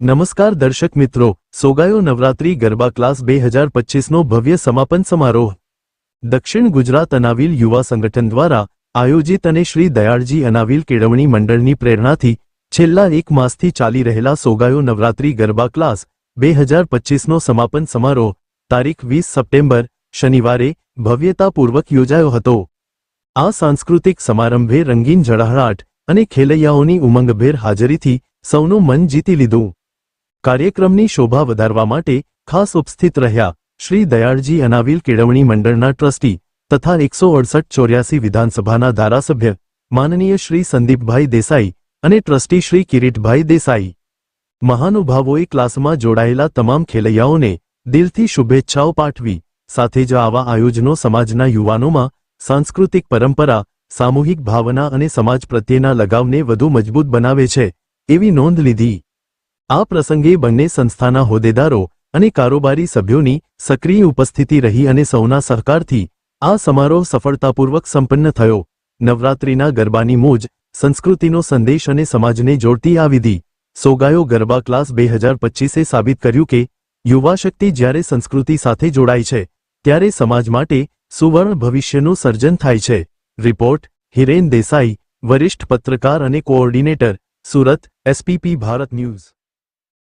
નમસ્કાર દર્શક મિત્રો, સોગાયો નવરાત્રી ગરબા ક્લાસ બે હજાર પચીસનો ભવ્ય સમાપન સમારોહ. દક્ષિણ ગુજરાત અનાવિલ યુવા સંગઠન દ્વારા આયોજિત અને શ્રી દયાળજી અનાવિલ કેળવણી મંડળની પ્રેરણાથી છેલ્લા એક માસથી ચાલી રહેલા સોગાયો નવરાત્રી ગરબા ક્લાસ બે હજાર પચીસનો સમાપન સમારોહ તારીખ વીસ સપ્ટેમ્બર, શનિવારે ભવ્યતાપૂર્વક યોજાયો હતો. આ સાંસ્કૃતિક સમારંભે રંગીન ઝળહળાટ અને ખેલૈયાઓની ઉમંગભેર હાજરીથી સૌનું મન જીતી લીધું. કાર્યક્રમની શોભા વધારવા માટે ખાસ ઉપસ્થિત રહ્યા શ્રી દયાળજી અનાવિલ કેળવણી મંડળના ટ્રસ્ટી તથા એકસો અડસઠ ચોર્યાસી વિધાનસભાના ધારાસભ્ય માનનીય શ્રી સંદીપભાઈ દેસાઈ અને ટ્રસ્ટી શ્રી કિરીટભાઈ દેસાઈ. મહાનુભાવોએ ક્લાસમાં જોડાયેલા તમામ ખેલૈયાઓને દિલથી શુભેચ્છાઓ પાઠવી. સાથે જ આવા આયોજનો સમાજના યુવાનોમાં સાંસ્કૃતિક પરંપરા, સામૂહિક ભાવના અને સમાજ પ્રત્યેના લગાવને વધુ મજબૂત બનાવે છે, એવી નોંધ લીધી. આ પ્રસંગે બંને સંસ્થાના હોદ્દેદારો અને કારોબારી સભ્યોની સક્રિય ઉપસ્થિતિ રહી અને સૌના સહકારથી આ સમારોહ સફળતાપૂર્વક સંપન્ન થયો. નવરાત્રિના ગરબાની મોજ સંસ્કૃતિનો સંદેશ અને સમાજને જોડતી આ વિધિ સોગાયો ગરબા ક્લાસ બે હજાર પચીસે સાબિત કર્યું કે યુવા શક્તિ જ્યારે સંસ્કૃતિ સાથે જોડાય છે, ત્યારે સમાજ માટે સુવર્ણ ભવિષ્યનું સર્જન થાય છે. રિપોર્ટ, હિરેન દેસાઈ, વરિષ્ઠ પત્રકાર અને coordinator, Surat, S P P, Bharat news.